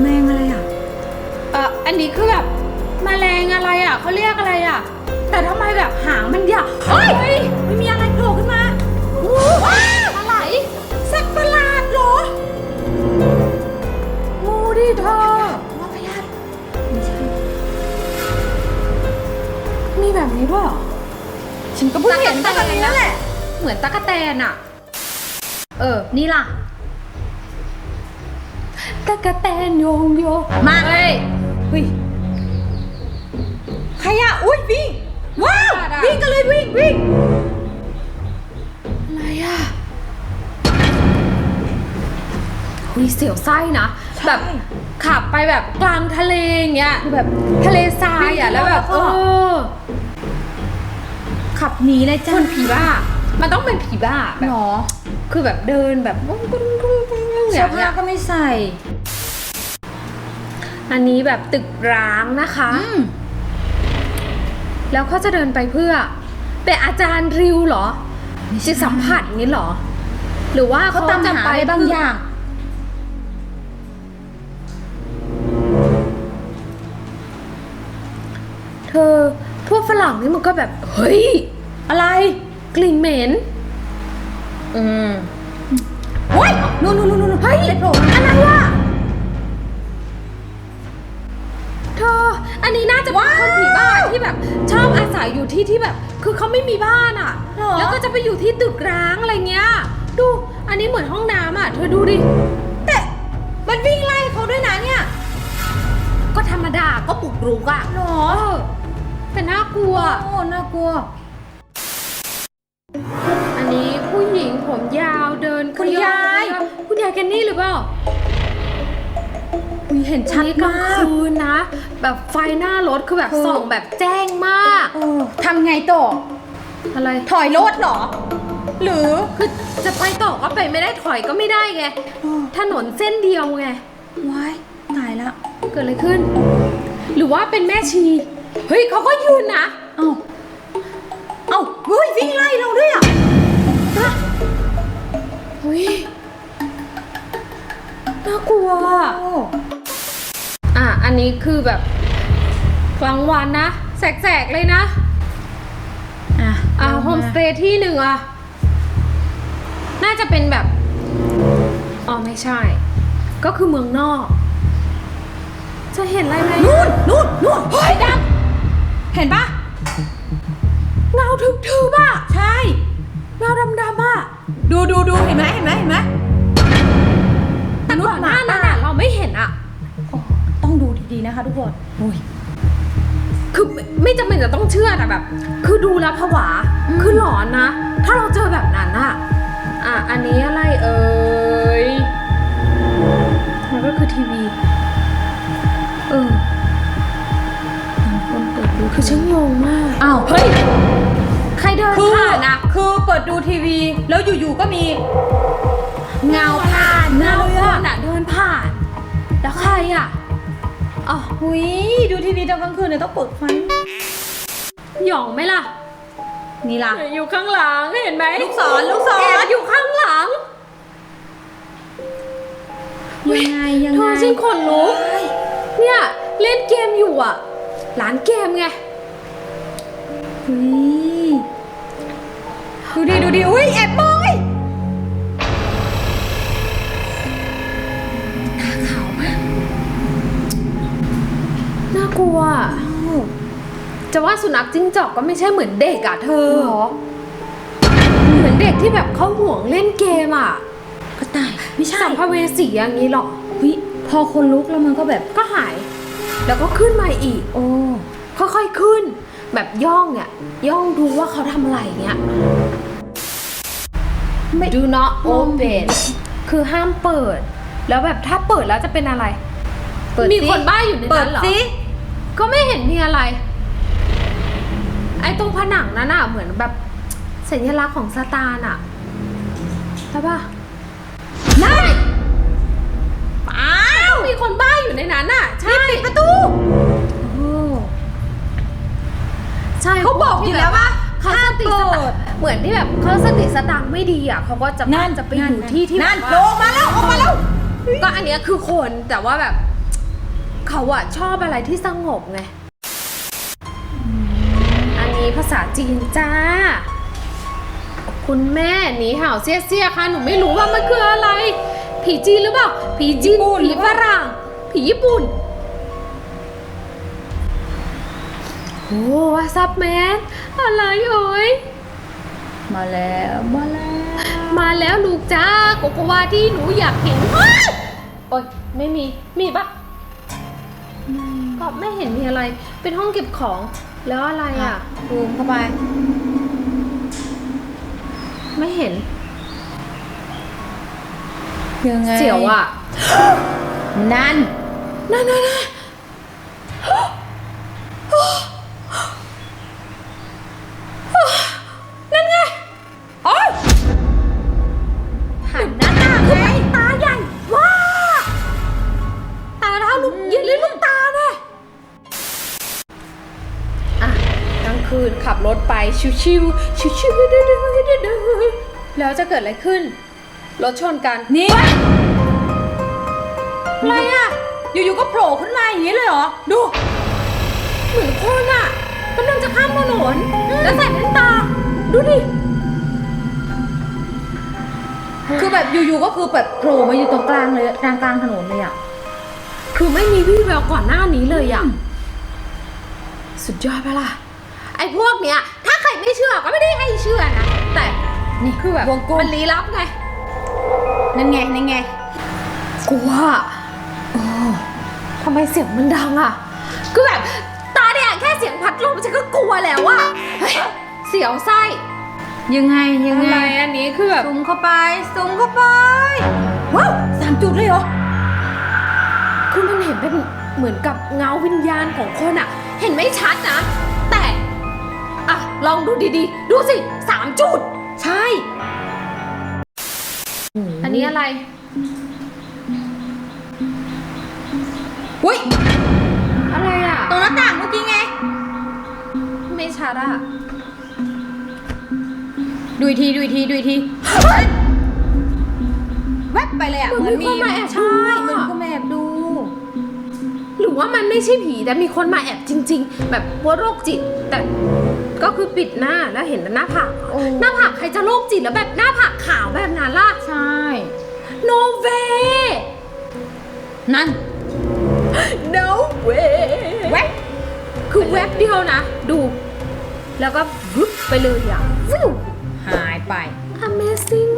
แมงอะไรอะ เอออันนี้คือแบบแมลงอะไรอะเขาเรียกอะไรอะ แต่ทำไมแบบหางมันยาวเฮ้ยไม่มีอะไรโผล่ขึ้นมาว้าวอะไรสัตว์ประหลาดเหรองูดิเธอว่าพยาธิไม่ใช่มีแบบนี้ด้วยเหรอฉันก็เพิ่งเห็นตั้งแต่นี้แหละ เหมือนตะกะแตนอะ เออ นี่ล่ะ ตะกะแตนโยงโยงมาเฮ้ยเฮ้ยใครอะอุ้ยวิ่งว้าวอะวิ่งกันเลยวิ่งวิ่งอะไรอะหุยเสียวไส้นะแบบขับไปแบบกลางทะเลอย่างเงี้ยแบบทะเลทรายอะแล้วแบบเออขับหนีเลยจ้าคนผีบ้า มันต้องเป็นผีบ้าแบบหรอคือแบบเดินแบบวุ้งวุ้งวุ้งวุ้งวุ้งอเสื้อย่างผ้าเงี้ยก็ไม่ใส่ อันนี้แบบตึกร้างนะคะ อืมแล้วเขาจะเดินไปเพื่อ เป็นอาจารย์ริวเหรอจิตสัมผัสงี้เหรอ หรือว่าเขาเขาตามจะหาไปอะไรบางอย่าง เธอ พวกฝรั่งนี่มันก็แบบ เฮ้ย อะไร กลิ่นเหม็น อืม โอ้ยนู่นนู่นนู่นนู่นเฮ้ยอะไรโผล่มาอะไรอะ เธอ อันนี้น่าจะเป็นคนผีบ้าที่แบบชอบอาศัยอยู่ที่ที่แบบ คือเขาไม่มีบ้านอะหรอ แล้วก็จะไปอยู่ที่ตึกร้างอะไรเงี้ย ดู อันนี้เหมือนห้องน้ำอะเธอดูดิ แต่มันวิ่งไล่เขาด้วยนะเนี่ยก็ธรรมดาก็ปลุกรุกอะหรอเออแต่น่ากลัว โอ้น่ากลัว อันนี้ผู้หญิงผมยาวเดินคุณยาย คุณยายแกนนี่หรือเปล่า อุ๊ยเห็นชัชัดดกลางมากคืนนะ แบบไฟหน้ารถคือแบบคือส่องแบบแจ้งมากเออทำไงต่อ อะไร ถอยรถเหรอ หรือ คือจะไปต่อก็ไปไม่ได้ถอยก็ไม่ได้ไงอ๋อถนนเส้นเดียวไง ว้ายตายละ เกิดอะไรขึ้น หรือว่าเป็นแม่ชี เฮ้ยเขาก็ยืนนะ เอ้า เอ้าเฮ้ยวิ่งไล่เราด้วยอะ นนี้คือแบบกลางวันนะ แสกๆเลยนะ อะอ่าเาโฮมมาสเตย์ที่หนึ่งอะ น่าจะเป็นแบบ อ๋อไม่ใช่ ก็คือเมืองนอก จะเห็นอะไรไหมนู่นนู่นนู่นเฮ้ยดำเห็นปะเงาทึบๆอะ ใช่เงาดำๆอะ ดูดูดูเห็นไหมเห็นไหมเห็นไหม นะคะทุกคนโอ้ยคือไม่ไม่จำเป็นจะต้องเชื่อแต่แบบ คือดูแล้วผวาอืมคือหลอนนะ ถ้าเราเจอแบบนั้นอะอะ อันนี้อะไรเอ่ย มันก็คือทีวี เออคนเปิดดูคือฉันงงมาก อ้าว เฮ้ย ใครเดินคือผ่านอะคือเปิดดูทีวี แล้วอยู่ๆก็มี เงาผ่านเงาเลยคอะนอะเดินผ่าน แล้วใครอะ อ๋อหุยดูทีวีตอนกลางคืนเนี่ยต้องเปิดไฟหย่องไหมล่ะ นี่ล่ะ อยู่ข้างหลังเห็นไหมลูกศรลูกศรแอบอยู่ข้างหลังยังไงยังเธไงอฉันขนลุกเนี่ยเล่นเกมอยู่อะร้านเกมไงหุยดูดิดูดิอุ้ยแอบมอง น่ากลัวอะจะว่าสุนัขจิ้งจอกก็ไม่ใช่เหมือนเด็กอะเธอ หรอ เหมือนเด็กที่แบบเขาห่วงเล่นเกมอะกระต่าย ไม่ใช่สัมภเวสีอย่างนี้หรอหุยพอคนลุกแล้วมันก็แบบ ก็หาย แล้วก็ขึ้นมาอีก โอ้ ค่อยๆขึ้น แบบย่องเนี่ย ย่องดูว่าเขาทำอะไรเงี้ย ไม่ do not open คือห้ามเปิด แล้วแบบถ้าเปิดแล้วจะเป็นอะไร เปิดมีสิคนบ้าอยู่ในเปินั้ดนเหรอ สิ ก็ไม่เห็นมีอะไร ไอ้ตรงผนังนั้นอะเหมือนแบบสัญลักษณ์ของซาตานอะใช่ปะนั่นอ้าวมีคนบ้าอยู่ในนั้นอะใช่ปิดประตูโอ้ใช่เขาบอกอยู่แล้วว่าเขาสติสตังค์เหมือนที่แบบเขาสติสตังค์ไม่ดีอะเขาก็จะนั่นจะไปอยู่ที่ที่นั่นแบบโผล่ว่ามาแล้วออกมาแล้วก็อันเนี้ยคือคนแต่ว่าแบบ เขาอะชอบอะไรที่สงบไง อันนี้ภาษาจีนจ้า คุณแม่หนีเห่าเสี้ยเสี้ยๆค่ะ หนูไม่รู้ว่ามันคืออะไร ผีจีนหรือเปล่า ผีจีน ผีฝรั่ง ผีญี่ปุ่น โอ้วาซับแมน อะไรเอ่ย มาแล้วมาแล้ว มาแล้วลูกจ้าโกโกวาที่หนูอยากเห็นอ้าวโอ๊ยไม่มี มีปะ ก็ไม่เห็นมีอะไร เป็นห้องเก็บของ แล้วอะไรอะซูมเข้าไป ไม่เห็น ยังไงเสียวอะ นั่น นั่นนั่นนั่นนั่ ถไปชิวๆชิวๆชิวๆดื้อๆๆๆแล้วจะเกิดอะไรขึ้น รถชนกัน นี่อะไรอะ อยู่ๆก็โผล่ขึ้นมาอย่างนี้เลยเหรอ ดู เหมือนคนอะกำลังจะข้ามถนนแล้วใส่แว่นตา ดูดิ คือแบบอยู่ๆก็คือแบบโผล่มาอยู่ตรงกลางเลยกลางกลางถนนเลยอะ คือไม่มีวี่แววก่อนหน้านี้เลยอะ สุดยอดปะล่ะไอ้พวกเนี้ยถ้า ใครไม่เชื่อก็ไม่ได้ให้เชื่อนะ แต่นี่คือแบบวงกลมมันลี้ลับไง นั่นไง นั่นไงกลัวโอ้ทำไมเสียงมันดังอะ คือแบบตาเนี่ยแค่เสียงพัดลมฉันก็กลัวแล้วอะเฮ้ยเสียวไส้ ยังไงยังอะไงไรอันนี้คือแบบซูมเข้าไปซูมเข้าไป ว้าวสามจุดเลยเหรอ คือมันเห็นเป็นเหมือนกับเงาวิญญาณของคนอะเห็นไม่ชัดนะแต่อะ ลองดูดีๆ ดูสิสามจุด ใช่ อันนี้อะไร อุ้ยอะไรอะตรงหน้าต่างเมื่อกี้ไง ไม่ชัดอะดูอีกทีดูอีกทีดูอีกทีแวบไปเลยอะ เหมือนมีคนมาแอบดูใช่อะเหมือนก็มาแอบดู หรือว่ามันไม่ใช่ผีแต่มีคนมาแอบจริง ๆ แบบว่าโรคจิตแต่ ก็คือปิดหน้าแล้วเห็นแต่หน้าผากโอ้ หน้าผากใครจะโรคจิตแล้วแบบหน้าผากขาวแบบนั้นล่ะใช่ no way นั่น no way แวบคือแวบเดียวนะ ดู แล้วก็วึบไปเลยอะวิวหายไป Amazing